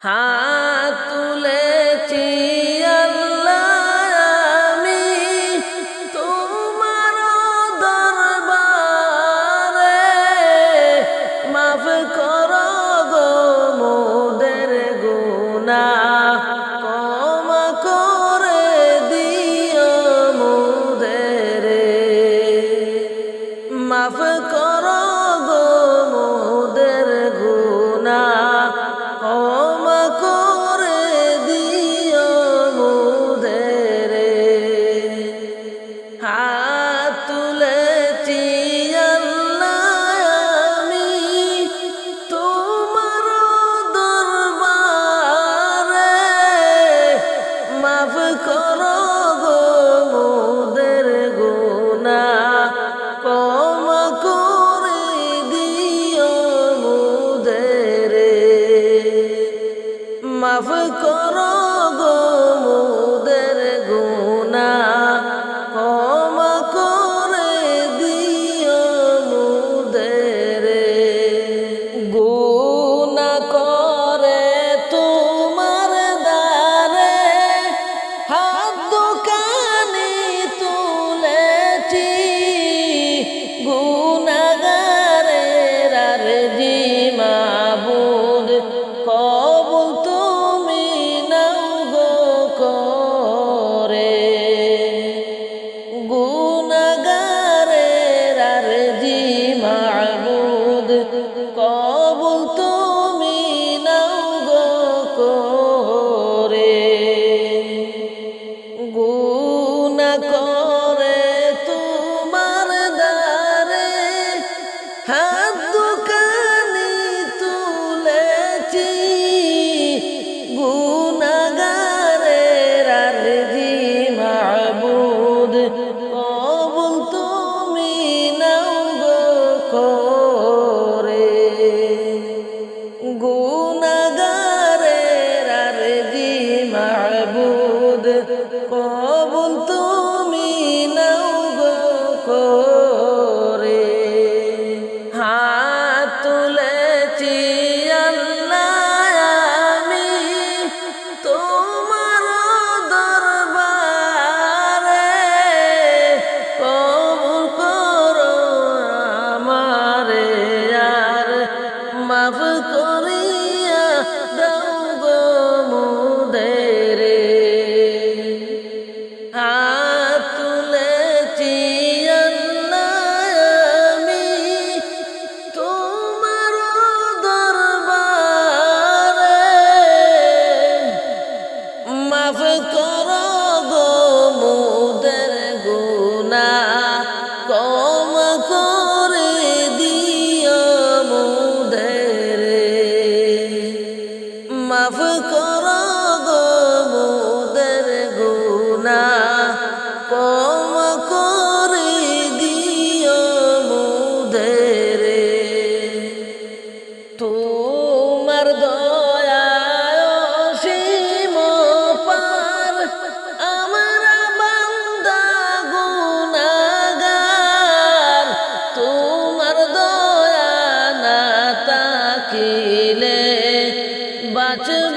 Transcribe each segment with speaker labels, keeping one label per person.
Speaker 1: 哈啊 করে তাকিলে বাঁচব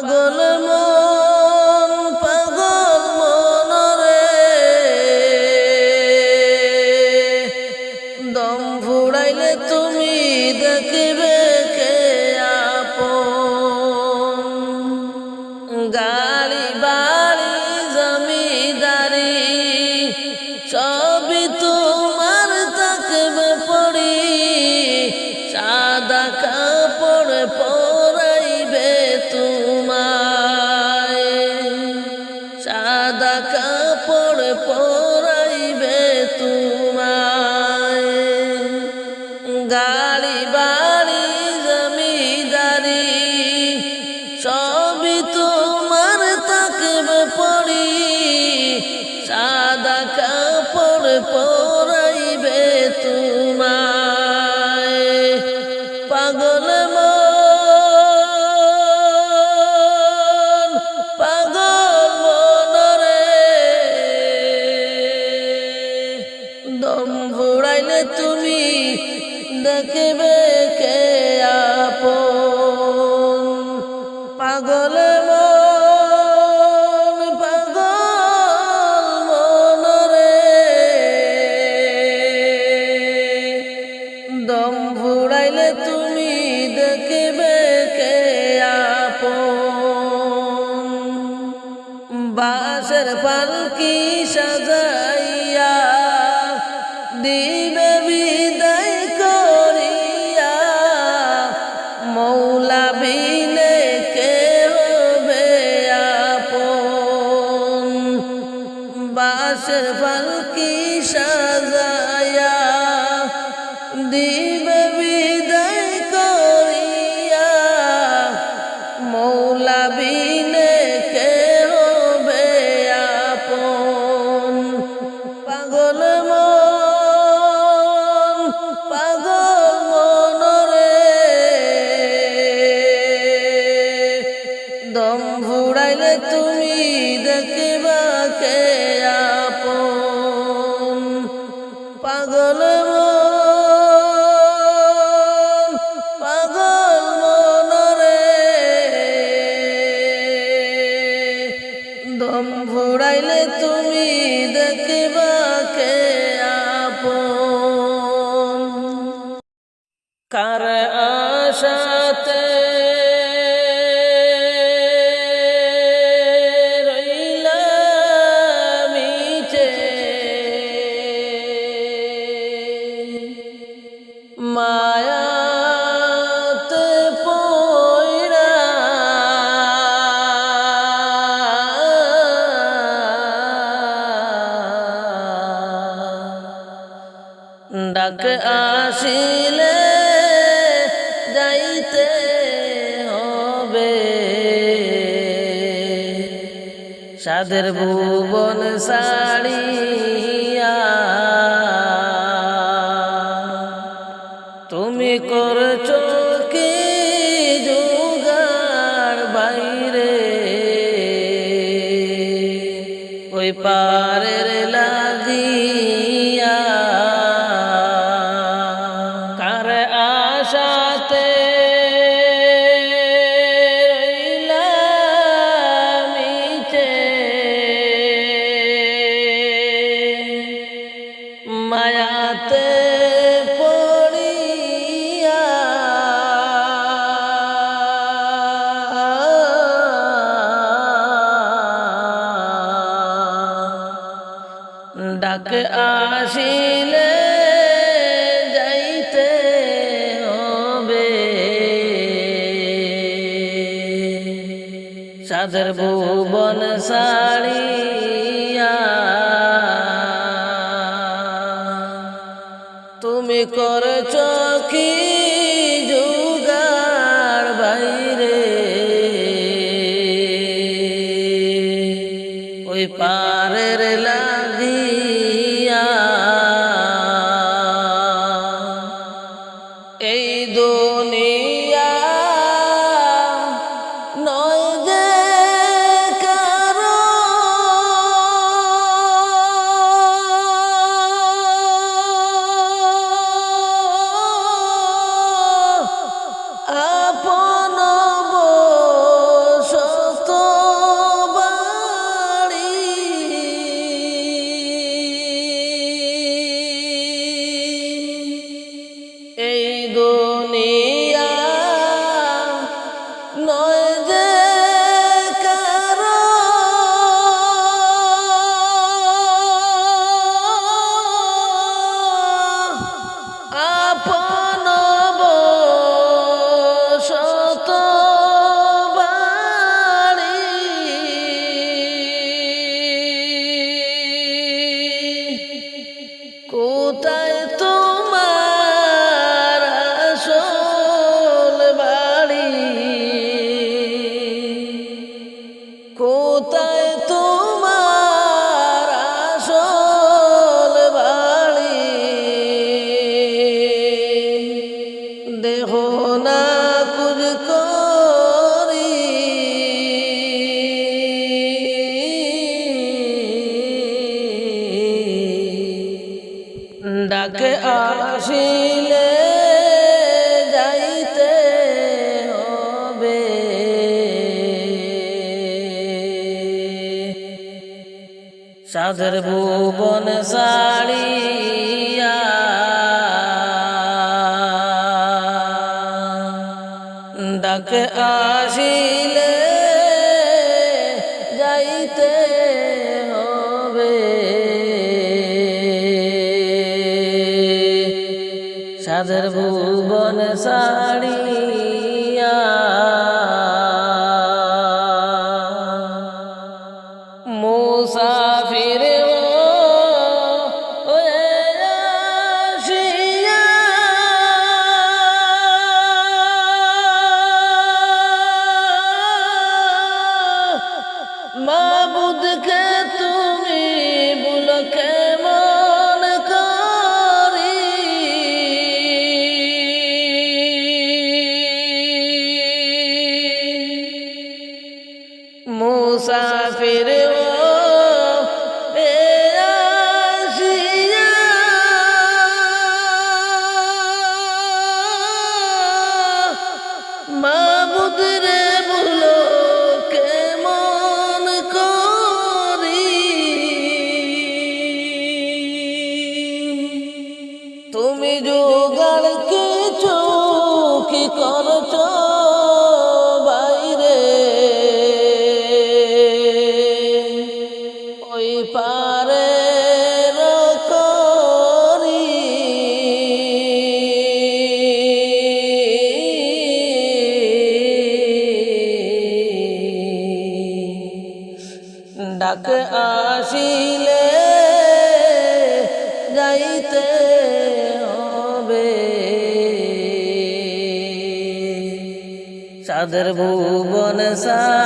Speaker 1: পাগল মো পালকি সাজায়া দিবে চাঁদের ভুবন সাড়িয়া তুমি করছ কি যোগার বাইরে? ওই পারের লাগি কার আশাতে ডাকে আসিলে যাইতে হবে। সাদের ভূ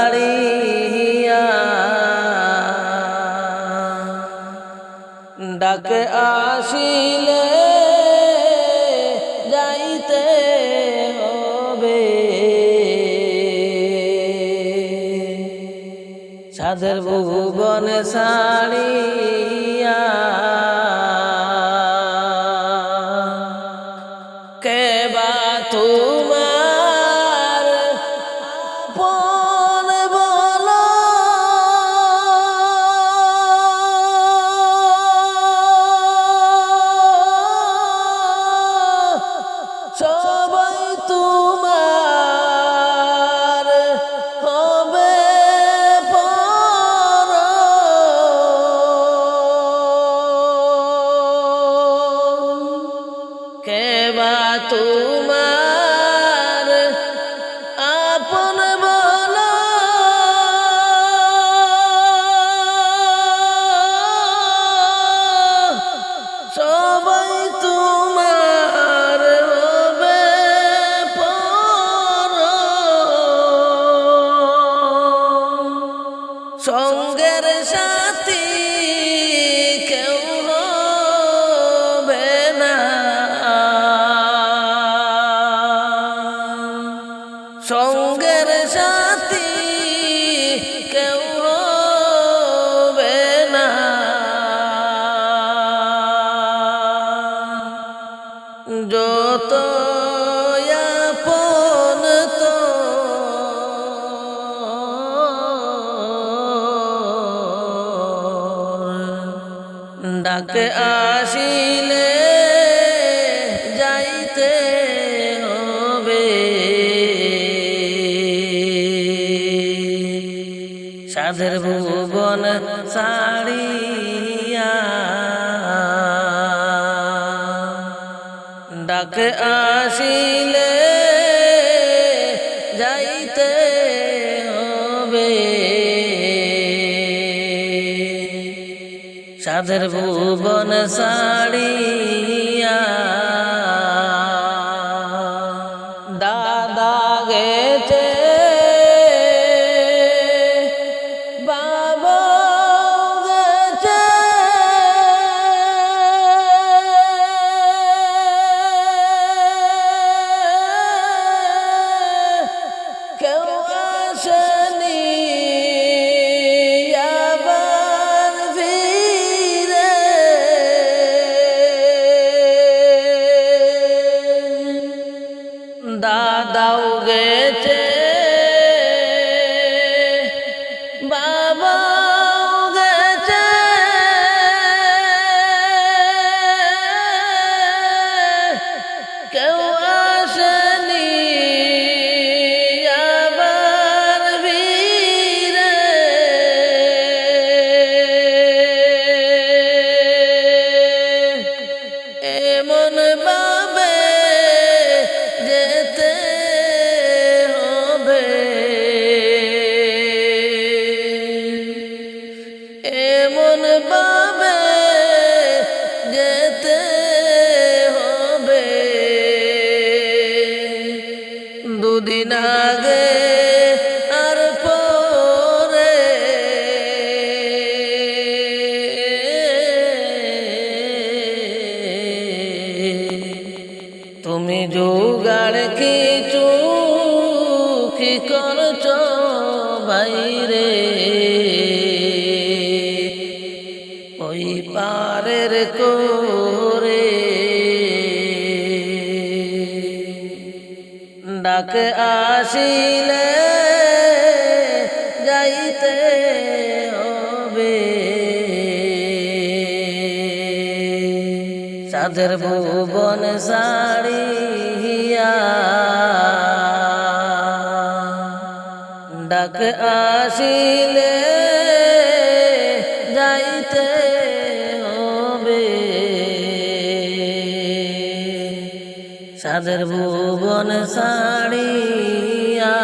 Speaker 1: দাঁড়িয়া ডাকে আসিলে যাইতে হবে। সাধের ভুবন সাড়ি Oh my. ডাকে আসিলে যাইতে হবে। সাধের ভুবন সা ভুবন সা দুদিন আগে তাদের ভুবন সাড়িয়া ডাক আসিলে যাইতে হবে। সাদের ভুবন সাড়িয়া